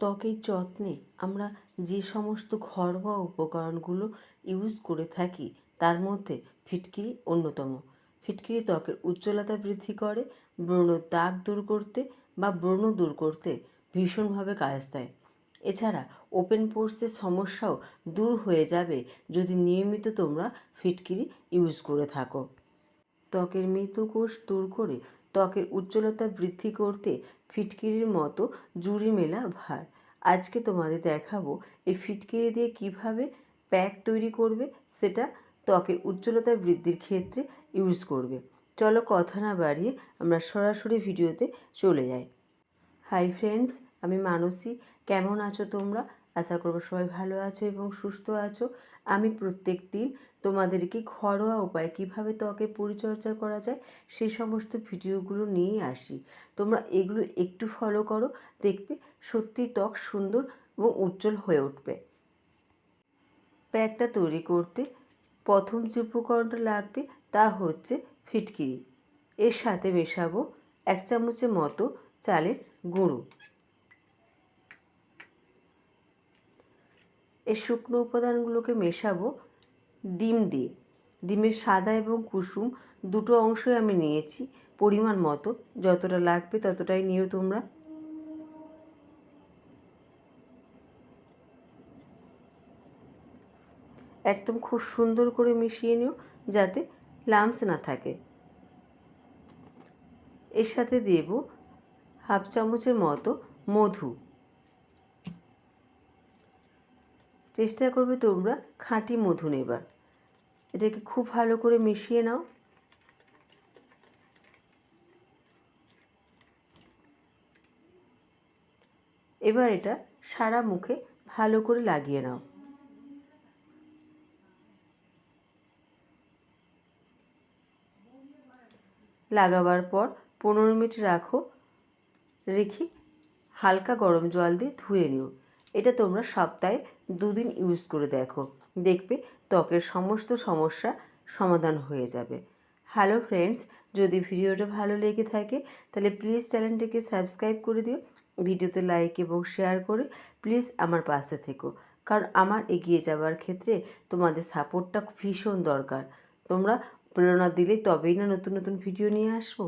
ত্বকের যত্নে আমরা যে সমস্ত ঘরোয়া উপকরণগুলো ইউজ করে থাকি, তার মধ্যে ফিটকিরি অন্যতম। ফিটকিরি ত্বকের উজ্জ্বলতা বৃদ্ধি করে ব্রণর দাগ দূর করতে বা ব্রণ দূর করতে ভীষণভাবে কাজ দেয়। এছাড়া ওপেন পোর্সের সমস্যাও দূর হয়ে যাবে যদি নিয়মিত তোমরা ফিটকিরি ইউজ করে থাকো। ত্বকের মৃত কোষ দূর করে ত্বকের উজ্জ্বলতা বৃদ্ধি করতে ফিটকিরির মতো জুড়ি মেলা ভার। আজকে তোমাদের দেখাবো এই ফিটকিরি দিয়ে কীভাবে প্যাক তৈরি করবে, সেটা ত্বকের উজ্জ্বলতা বৃদ্ধির ক্ষেত্রে ইউজ করবে। চলো কথা না বাড়িয়ে আমরা সরাসরি ভিডিওতে চলে যাই। হাই ফ্রেন্ডস আমি মানসী। কেমন আছো তোমরা? আশা করব সবাই ভালো আছো এবং সুস্থ আছো। আমি প্রত্যেক দিন তোমাদেরকে ঘরোয়া উপায় কীভাবে ত্বকের পরিচর্যা করা যায় সেই সমস্ত ভিডিওগুলো নিয়ে আসি। তোমরা এগুলো একটু ফলো করো, দেখবে সত্যি ত্বক সুন্দর এবং উজ্জ্বল হয়ে উঠবে। প্যাকটা তৈরি করতে প্রথম যে উপকরণটা লাগবে তা হচ্ছে ফিটকিরি। এর সাথে মেশাবো এক চামচের মতো চালের গুঁড়ো। এই শুকনো উপাদানগুলোকে মেশাবো ডিম দিয়ে। ডিমের সাদা এবং কুসুম দুটো অংশই আমি নিয়েছি পরিমাণ মতো। যতটা লাগবে ততটাই নিও তোমরা। একদম খুব সুন্দর করে মিশিয়ে নিও যাতে লামস না থাকে। এর সাথে দেব হাফ চামচের মতো মধু। চেষ্টা করবে তোমরা খাঁটি মধু নেবার। এটাকে খুব ভালো করে মিশিয়ে নাও। এবার এটা সারা মুখে ভালো করে লাগিয়ে নাও। লাগাবার পর পনেরো মিনিট রাখো। রেখে হালকা গরম জল দিয়ে ধুয়ে নিও। এটা তোমরা সপ্তাহে দুদিন ইউজ করে দেখো। দেখবে ত্বকের সমস্ত সমস্যা সমাধান হয়ে যাবে। হ্যালো ফ্রেন্ডস যদি ভিডিওটা ভালো লেগে থাকে, তাহলে প্লিজ চ্যানেলটিকে সাবস্ক্রাইব করে দিও, ভিডিওতে লাইক এবং শেয়ার করে প্লিজ আমার পাশে থেকো। কারণ আমার এগিয়ে যাওয়ার ক্ষেত্রে তোমাদের সাপোর্টটা ভীষণ দরকার। তোমরা প্রেরণা দিলে তবেই না নতুন নতুন ভিডিও নিয়ে আসব।